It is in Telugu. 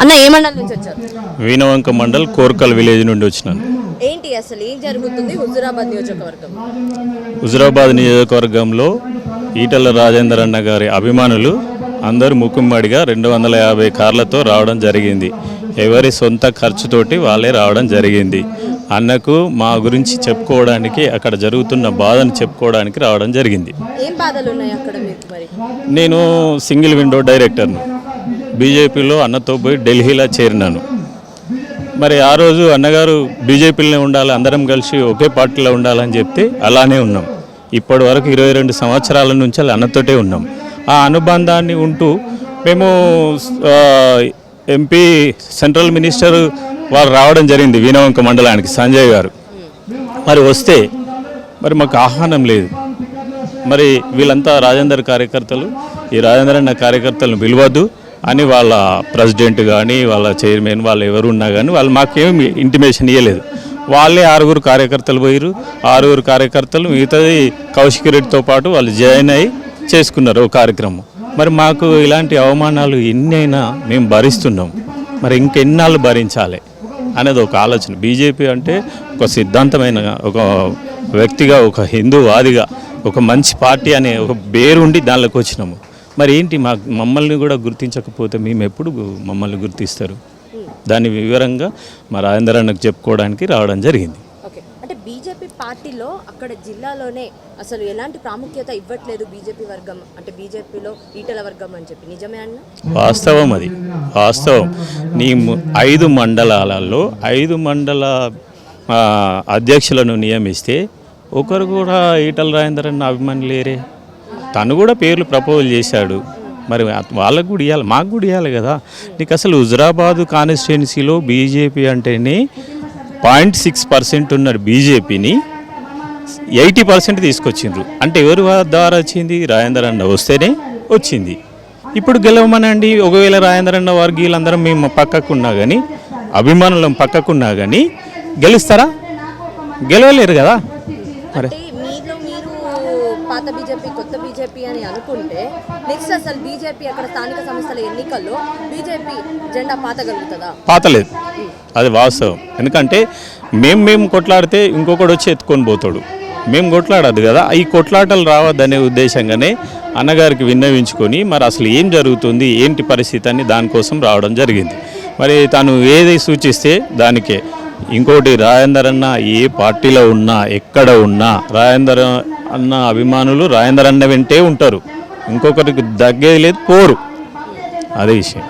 అన్న ఏ మండలం నుంచి వచ్చారు? వీణవంక మండల్ కోర్కల్ విలేజ్ నుండి వచ్చినాను. ఏంటి అసలు ఏం జరుగుతుంది హుజురాబాద్ నియోజకవర్గం? హుజురాబాద్ నియోజకవర్గంలో ఈటల రాజేందర్ అన్న గారి అభిమానులు అందరూ ముక్కుమ్మడిగా రెండు వందల యాభై కార్లతో రావడం జరిగింది. ఎవరి సొంత ఖర్చుతోటి వాళ్ళే రావడం జరిగింది. అన్నకు మా గురించి చెప్పుకోవడానికి అక్కడ జరుగుతున్న బాధను చెప్పుకోవడానికి రావడం జరిగింది. నేను సింగిల్ విండో డైరెక్టర్ను. బీజేపీలో అన్నతో పోయి ఢిల్లీలో చేరినాను. మరి ఆ రోజు అన్నగారు బీజేపీలోనే ఉండాలి అందరం కలిసి ఒకే పార్టీలో ఉండాలని చెప్తే అలానే ఉన్నాం. ఇప్పటి వరకు ఇరవై రెండు సంవత్సరాల నుంచి అలా అన్నతోటే ఉన్నాం. ఆ అనుబంధాన్ని ఉంటూ మేము ఎంపీ సెంట్రల్ మినిస్టర్ వారు రావడం జరిగింది వీణవంక మండలానికి సంజయ్ గారు. మరి వస్తే మరి మాకు ఆహ్వానం లేదు. మరి వీళ్ళంతా రాజేందర్ కార్యకర్తలు ఈ రాజేందర్ అన్న కార్యకర్తలను పిలవద్దు. అని వాళ్ళ ప్రెసిడెంట్ కానీ వాళ్ళ చైర్మన్ వాళ్ళు ఎవరు ఉన్నా కానీ వాళ్ళు మాకేమి ఇంటిమేషన్ ఇవ్వలేదు వాళ్ళే ఆరుగురు కార్యకర్తలు పోయారు ఆరుగురు కార్యకర్తలు మిగతాది కౌశిక్ రెడ్డితో పాటు వాళ్ళు జాయిన్ అయ్యి చేసుకున్నారు ఓ కార్యక్రమం. మరి మాకు ఇలాంటి అవమానాలు ఎన్నైనా మేము భరిస్తున్నాం. మరి ఇంకెన్నాళ్ళు భరించాలి అనేది ఒక ఆలోచన. బీజేపీ అంటే ఒక సిద్ధాంతమైన ఒక వ్యక్తిగా ఒక హిందూవాదిగా ఒక మంచి పార్టీ అనే ఒక పేరుండి దానిలోకి వచ్చినాము. మరి ఏంటి మా మమ్మల్ని కూడా గుర్తించకపోతే మేము ఎప్పుడు మమ్మల్ని గుర్తిస్తారు? దాని వివరంగా మా రాజేందర్ అన్నకు చెప్పుకోవడానికి రావడం జరిగింది. ఓకే. అంటే బీజేపీ పార్టీలో అక్కడ జిల్లాలోనే అసలు ఎలాంటి ప్రాముఖ్యత ఇవ్వట్లేదు బీజేపీ వర్గం అంటే బీజేపీలో ఈటల వర్గం అని చెప్పి. నిజమే అన్న? వాస్తవం అది. వాస్తవం. నీ ఐదు మండలాలలో ఐదు మండల అధ్యక్షులను నియమిస్తే ఒకరు కూడా ఈటల రాజేందర్ అన్న అభిమాని లేరే తను కూడా పేర్లు ప్రపోజ్ చేశాడు. మరి వాళ్ళకు కూడా ఇవ్వాలి మాకు కూడా ఇవ్వాలి కదా. నీకు అసలు హుజరాబాదు కాన్స్టిట్యున్సీలో బీజేపీ అంటేనే పాయింట్ సిక్స్ పర్సెంట్ ఉన్నారు బీజేపీని. ఎయిటీ పర్సెంట్ తీసుకొచ్చిండ్రు. అంటే ఎవరి ద్వారా వచ్చింది? రాజేందర్ అన్న వస్తేనే వచ్చింది. ఇప్పుడు గెలవమనండి. ఒకవేళ రాజేందర్ అన్న వర్గీయులందరం మేము పక్కకున్నా కానీ అభిమానులం పక్కకున్నా కానీ గెలుస్తారా? గెలవలేరు కదా. మరి పాత బీజేపీ కొత్త బీజేపీ అని అనుకుంటే నెక్స్ట్ అసలు బీజేపీ అక్కడ స్థానిక సంస్థల ఎన్నికల్లో బీజేపీ జెండా పాతగలుగుతుందా? పాతలేదు. అది వాస్తవం. ఎందుకంటే మేము మేము కొట్లాడితే ఇంకొకడు వచ్చి ఎత్తుకొని పోతాడు. మేము కొట్లాడదు కదా. ఈ కొట్లాటలు రావద్దనే ఉద్దేశంగానే అన్నగారికి విన్నవించుకొని మరి అసలు ఏం జరుగుతుంది ఏంటి పరిస్థితి అని దానికోసం రావడం జరిగింది. మరి తను ఏది సూచిస్తే దానికే. ఇంకోటి రాజేందర్ అన్న ఏ పార్టీలో ఉన్నా ఎక్కడ ఉన్నా రాజేందర్ అన్న అభిమానులు రాజేందర్ అన్న వెంటే ఉంటారు. ఇంకొకరికి దగ్గేది లేదు పోరు. అదే విషయం.